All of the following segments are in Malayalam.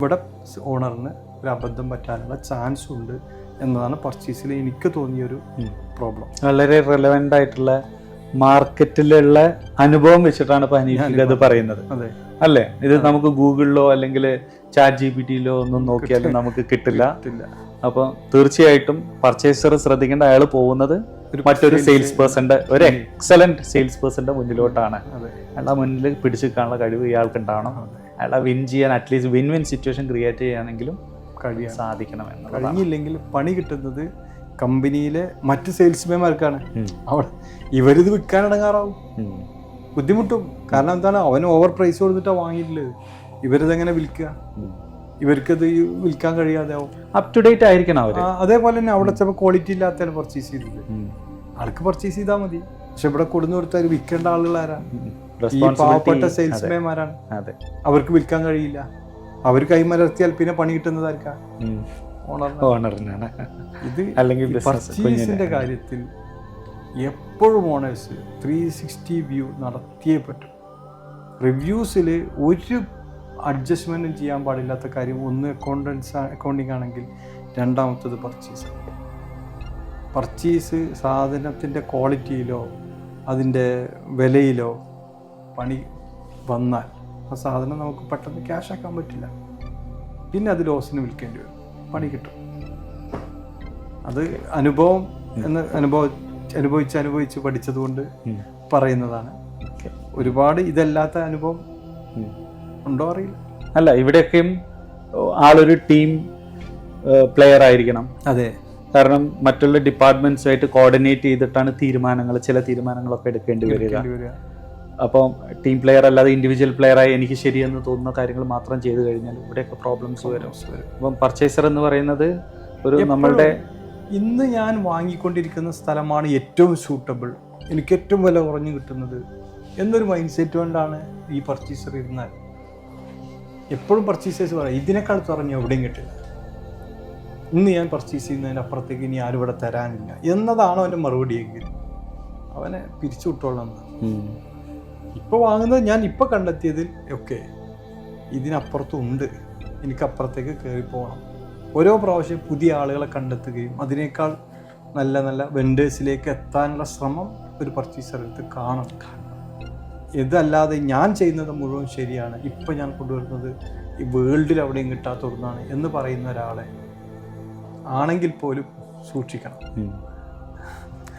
ഇവിടെ ഓണറിന് ഒരു അബദ്ധം പറ്റാനുള്ള ചാൻസ് ഉണ്ട് എന്നതാണ് പർച്ചേസിൽ എനിക്ക് തോന്നിയൊരു പ്രോബ്ലം വളരെ റെലവെന്റ് ആയിട്ടുള്ള മാർക്കറ്റിലുള്ള അനുഭവം വെച്ചിട്ടാണ് ഇപ്പൊ അത് പറയുന്നത്. അതെ. അല്ലേ? ഇത് നമുക്ക് ഗൂഗിളിലോ അല്ലെങ്കിൽ ചാറ്റ് ജി പി ടിയിലോ ഒന്നും നോക്കിയാലും നമുക്ക് കിട്ടില്ല. അപ്പൊ തീർച്ചയായിട്ടും പർച്ചേസർ ശ്രദ്ധിക്കേണ്ട അയാൾ പോകുന്നത് മറ്റൊരു സെയിൽസ് പേഴ്സന്റെ ഒരു എക്സലന്റ് സെയിൽസ് പേഴ്സന്റെ മുന്നിലോട്ടാണ്. അതെ. അയാളെ മുന്നിൽ പിടിച്ചു കാണാനുള്ള കഴിവ് ഇയാൾക്ക് ഉണ്ടാവണം. അയാളെ വിൻ ചെയ്യാൻ at least win win situation create ചെയ്യാനെങ്കിലും കഴിയാൻ സാധിക്കണം എന്നുള്ളത് കഴിഞ്ഞില്ലെങ്കിൽ പണി കിട്ടുന്നത് കമ്പനിയിലെ മറ്റ് സെയിൽസ്മാൻമാർക്കാണ്. അവിടെ ഇവരിത് ഉം. ബുദ്ധിമുട്ടും. കാരണം എന്താണ്? അവന് ഓവർ പ്രൈസ് കൊടുത്തിട്ടാണ് വാങ്ങിയിട്ടുള്ളത്. ഇവരിതെങ്ങനെ വിൽക്കുക. ഇവർക്കത് വിൽക്കാൻ കഴിയാതെ ആവും. അപ് ടു ഡേറ്റ് ആയിരിക്കണം അവർ അതേപോലെ തന്നെ അവിടെ ചിലപ്പോൾ ക്വാളിറ്റി ഇല്ലാത്തതാണ് പർച്ചേസ് ചെയ്തത്. ആൾക്ക് പർച്ചേസ് ചെയ്താൽ മതി. പക്ഷെ ഇവിടെ കൊടുന്നു കൊടുത്താൽ വിൽക്കേണ്ട ആളുകൾ പാവപ്പെട്ട സെയിൽസ്മാൻമാരാണ് അതെ. അവർക്ക് വിൽക്കാൻ കഴിയില്ല. അവർ കൈമലർത്തിയാൽ പിന്നെ പണി കിട്ടുന്നത് ആർക്കാ ഉം. ഓണറിനാണ് ഇത് അല്ലെങ്കിൽ പർച്ചേസിന്റെ കാര്യത്തിൽ എപ്പോഴും ഓണേഴ്സ് ത്രീ സിക്സ്റ്റി വ്യൂ നടത്തിയേ പറ്റും. റിവ്യൂസിൽ ഒരു അഡ്ജസ്റ്റ്മെന്റും ചെയ്യാൻ പാടില്ലാത്ത കാര്യം ഒന്ന് അക്കൗണ്ടൻസ് അക്കൗണ്ടിങ് ആണെങ്കിൽ രണ്ടാമത്തത് പർച്ചേസ് പർച്ചേസ് സാധനത്തിന്റെ ക്വാളിറ്റിയിലോ അതിന്റെ വിലയിലോ പണി വന്നാൽ ആ സാധനം നമുക്ക് പെട്ടെന്ന് ക്യാഷ് ആക്കാൻ പറ്റില്ല. പിന്നെ അത് ലോസിന് വിൽക്കേണ്ടി വരും. പണി കിട്ടും. അത് അനുഭവം എന്ന് അനുഭവ അനുഭവിച്ച് അനുഭവിച്ച് പഠിച്ചതുകൊണ്ട് കൊണ്ട് പറയുന്നതാണ്. ഒരുപാട് ഇതല്ലാത്ത അനുഭവം ഉണ്ടോ അറിയില്ല. അല്ല ഇവിടെയൊക്കെയും ആളൊരു ടീം പ്ലെയർ ആയിരിക്കണം. അതെ. കാരണം മറ്റുള്ള ഡിപ്പാർട്ട്മെന്റ്സുമായിട്ട് കോർഡിനേറ്റ് ചെയ്തിട്ടാണ് തീരുമാനങ്ങൾ ചില തീരുമാനങ്ങളൊക്കെ എടുക്കേണ്ടി വരിക. അപ്പം ടീം പ്ലെയർ അല്ലാതെ ഇൻഡിവിജ്വൽ പ്ലെയറായി എനിക്ക് ശരിയെന്ന് തോന്നുന്ന കാര്യങ്ങൾ മാത്രം ചെയ്തു കഴിഞ്ഞാൽ ഇവിടെയൊക്കെ പ്രോബ്ലംസ് വരും. അപ്പം പർച്ചേസർ എന്ന് പറയുന്നത് ഒരു നമ്മളുടെ ഇന്ന് ഞാൻ വാങ്ങിക്കൊണ്ടിരിക്കുന്ന സ്ഥലമാണ് ഏറ്റവും സൂട്ടബിൾ എനിക്ക് ഏറ്റവും വില കുറഞ്ഞു കിട്ടുന്നത് എന്നൊരു മൈൻഡ് സെറ്റ് കൊണ്ടാണ് ഈ പർച്ചേസർ ഇരുന്നാൽ എപ്പോഴും പർച്ചേസേഴ്സ് പറയാം ഇതിനേക്കാൾ തുറഞ്ഞു എവിടെയും കിട്ടില്ല. ഇന്ന് ഞാൻ പർച്ചേസ് ചെയ്യുന്നതിന് അപ്പുറത്തേക്ക് ഇനി ആരും ഇവിടെ തരാനില്ല. എന്നതാണോ അവന്റെ മറുപടിയെങ്കിൽ അവനെ പിരിച്ചു വിട്ടോളാം ഉം. ഇപ്പോൾ വാങ്ങുന്നത് ഞാൻ ഇപ്പോൾ കണ്ടെത്തിയതിൽ ഒക്കെ ഇതിനപ്പുറത്തുണ്ട്. എനിക്ക് അപ്പുറത്തേക്ക് കയറി പോകണം. ഓരോ പ്രാവശ്യം പുതിയ ആളുകളെ കണ്ടെത്തുകയും അതിനേക്കാൾ നല്ല നല്ല വെൻഡേഴ്സിലേക്ക് എത്താനുള്ള ശ്രമം ഒരു പർച്ചേസർ എടുത്ത് കാണും ഇതല്ലാതെ ഞാൻ ചെയ്യുന്നത് മുഴുവൻ ശരിയാണ്. ഇപ്പം ഞാൻ കൊണ്ടുവരുന്നത് ഈ വേൾഡിൽ എവിടെയും കിട്ടാത്ത ഒന്നാണ് എന്ന് പറയുന്ന ഒരാളെ ആണെങ്കിൽ പോലും സൂക്ഷിക്കണം.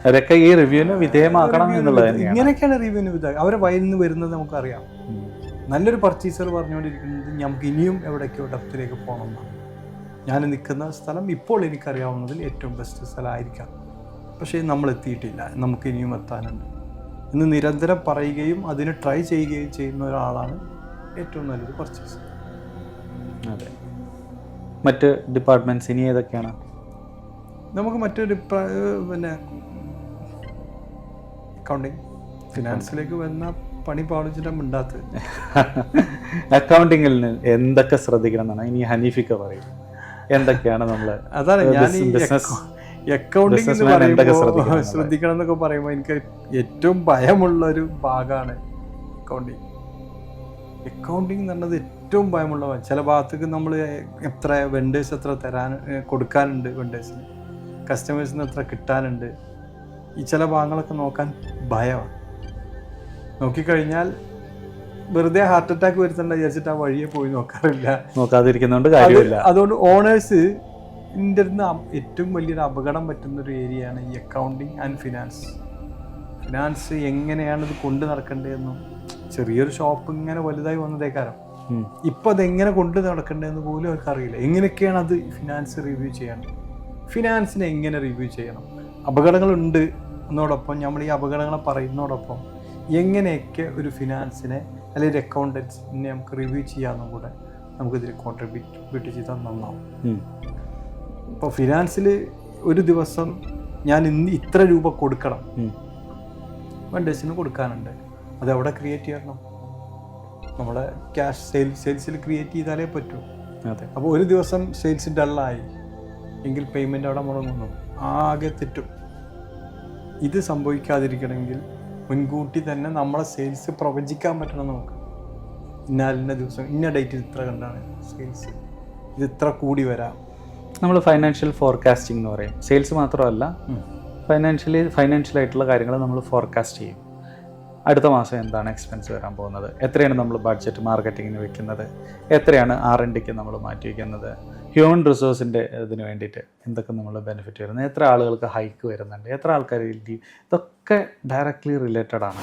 അതൊക്കെ ഈ റിവ്യൂവിന് വിധേയമാക്കണം എന്നുള്ളത് ഇങ്ങനെയൊക്കെയാണ് റിവ്യൂവിന് വിധേയം അവരെ വയലിൽ നിന്ന് വരുന്നത് നമുക്കറിയാം നല്ലൊരു പർച്ചേസർ പറഞ്ഞുകൊണ്ടിരിക്കുന്നത് നമുക്ക് ഇനിയും എവിടേക്കോ ഡെപ്തിലേക്ക് പോകണം എന്നാണ് ഞാൻ നിൽക്കുന്ന സ്ഥലം ഇപ്പോൾ എനിക്കറിയാവുന്നതിൽ ഏറ്റവും ബെസ്റ്റ് സ്ഥലമായിരിക്കാം. പക്ഷേ നമ്മൾ എത്തിയിട്ടില്ല. നമുക്ക് ഇനിയും എത്താനുണ്ട്. എന്ന് നിരന്തരം പറയുകയും അതിന് ട്രൈ ചെയ്യുകയും ചെയ്യുന്ന ഒരാളാണ് ഏറ്റവും നല്ലൊരു പർച്ചേസർ അതെ. മറ്റ് ഡിപ്പാർട്ട്മെന്റ്സ് ഇനി ഏതൊക്കെയാണ്? നമുക്ക് മറ്റൊരു പിന്നെ അക്കൗണ്ടിങ് ഫിനാൻസിലേക്ക് വന്ന പണി പാളിച്ചിട്ട് മിണ്ടാത്തത് അക്കൗണ്ടിങ്ങിൽ എന്തൊക്കെ ശ്രദ്ധിക്കണം എന്നാണ് ഇനി ഹനീഫിക്ക പറയും. എന്തൊക്കെയാണ് നമ്മൾ അതാണ് ഞാൻ എന്ന് പറയുമ്പോൾ ശ്രദ്ധിക്കണം എന്നൊക്കെ പറയുമ്പോൾ എനിക്ക് ഏറ്റവും ഭയമുള്ള ഒരു ഭാഗമാണ് അക്കൗണ്ടിങ് അക്കൗണ്ടിങ് എന്ന് പറഞ്ഞത് ഏറ്റവും ഭയമുള്ള ചില ഭാഗത്തേക്ക് നമ്മൾ എത്ര വെണ്ടേഴ്സ് എത്ര തരാൻ കൊടുക്കാനുണ്ട് വെണ്ടേഴ്സിന് കസ്റ്റമേഴ്സിന് എത്ര കിട്ടാനുണ്ട്. ഈ ചില ഭാഗങ്ങളൊക്കെ നോക്കാൻ ഭയമാണ് നോക്കിക്കഴിഞ്ഞാൽ വെറുതെ ഹാർട്ട് അറ്റാക്ക് വരുത്തണ്ട വിചാരിച്ചിട്ട് ആ വഴിയെ പോയി നോക്കാറില്ല. നോക്കാതിരിക്കുന്നതുകൊണ്ട് കാര്യമില്ല. അതുകൊണ്ട് ഓണേഴ്സ് അടുത്ത് ഏറ്റവും വലിയൊരു അപകടം പറ്റുന്ന ഒരു ഏരിയയാണ് ഈ അക്കൗണ്ടിങ് ആൻഡ് ഫിനാൻസ് ഫിനാൻസ് എങ്ങനെയാണ് ഇത് കൊണ്ടു നടക്കേണ്ടതെന്നും ചെറിയൊരു ഷോപ്പ് ഇങ്ങനെ വലുതായി വന്നതേക്കാരം. ഇപ്പം അതെങ്ങനെ കൊണ്ട് നടക്കേണ്ടതെന്ന് പോലും അവർക്ക് അറിയില്ല എങ്ങനെയൊക്കെയാണ് അത് ഫിനാൻസ് റിവ്യൂ ചെയ്യേണ്ടത് ഫിനാൻസിനെ എങ്ങനെ റിവ്യൂ ചെയ്യണം? അപകടങ്ങളുണ്ട്. എന്നോടൊപ്പം നമ്മൾ ഈ അപകടങ്ങളെ പറയുന്നതോടൊപ്പം എങ്ങനെയൊക്കെ ഒരു ഫിനാൻസിനെ അല്ലെങ്കിൽ ഒരു അക്കൗണ്ടൻസിനെ നമുക്ക് റിവ്യൂ ചെയ്യാമെന്നും കൂടെ നമുക്കിതിൽ കോൺട്രിബ്യൂട്ട് ചെയ്താൽ നന്നാവും. ഇപ്പോൾ ഫിനാൻസിൽ ഒരു ദിവസം ഞാൻ ഇന്ന് ഇത്ര രൂപ കൊടുക്കണം. വെണ്ടേഴ്സിന് കൊടുക്കാനുണ്ട്. അതെവിടെ ക്രിയേറ്റ് ചെയ്യണം? നമ്മുടെ ക്യാഷ് സെയിൽ സെയിൽസിൽ ക്രിയേറ്റ് ചെയ്താലേ പറ്റൂ. അതെ. അപ്പോൾ ഒരു ദിവസം സെയിൽസ് ഡള്ളായി എങ്കിൽ പേയ്മെന്റ് അവിടെ മുടങ്ങുന്നു. ആകെ തെറ്റും. ഇത് സംഭവിക്കാതിരിക്കണമെങ്കിൽ മുൻകൂട്ടി തന്നെ നമ്മളെ സെയിൽസ് പ്രവചിക്കാൻ പറ്റണം നമുക്ക്. ഇന്നാലിന്റെ ദിവസം ഇന്ന ഡേറ്റിൽ ഇത്ര കണ്ടാണ് സെയിൽസ് ഇത് ഇത്ര കൂടി വരാം. നമ്മൾ ഫൈനാൻഷ്യൽ ഫോർകാസ്റ്റിംഗ് എന്ന് പറയും. സെയിൽസ് മാത്രമല്ല ഫൈനാൻഷ്യലി ഫൈനാൻഷ്യൽ ആയിട്ടുള്ള കാര്യങ്ങൾ നമ്മൾ ഫോർകാസ്റ്റ് ചെയ്യും. അടുത്ത മാസം എന്താണ് എക്സ്പെൻസ് വരാൻ പോകുന്നത്? എത്രയാണ് നമ്മൾ ബഡ്ജറ്റ് മാർക്കറ്റിങ്ങിന് വെക്കുന്നത്? എത്രയാണ് ആർ എൻ ഡിക്ക് നമ്മൾ മാറ്റി വയ്ക്കുന്നത് ഹ്യൂമൻ റിസോഴ്സിന്റെ ഇതിന് വേണ്ടിയിട്ട് എന്തൊക്കെ നമ്മൾ ബെനിഫിറ്റ് വരുന്നത്? എത്ര ആളുകൾക്ക് ഹൈക്ക് വരുന്നുണ്ട്? എത്ര ആൾക്കാർ ഇതൊക്കെ ഡയറക്റ്റ്ലി റിലേറ്റഡ് ആണ്.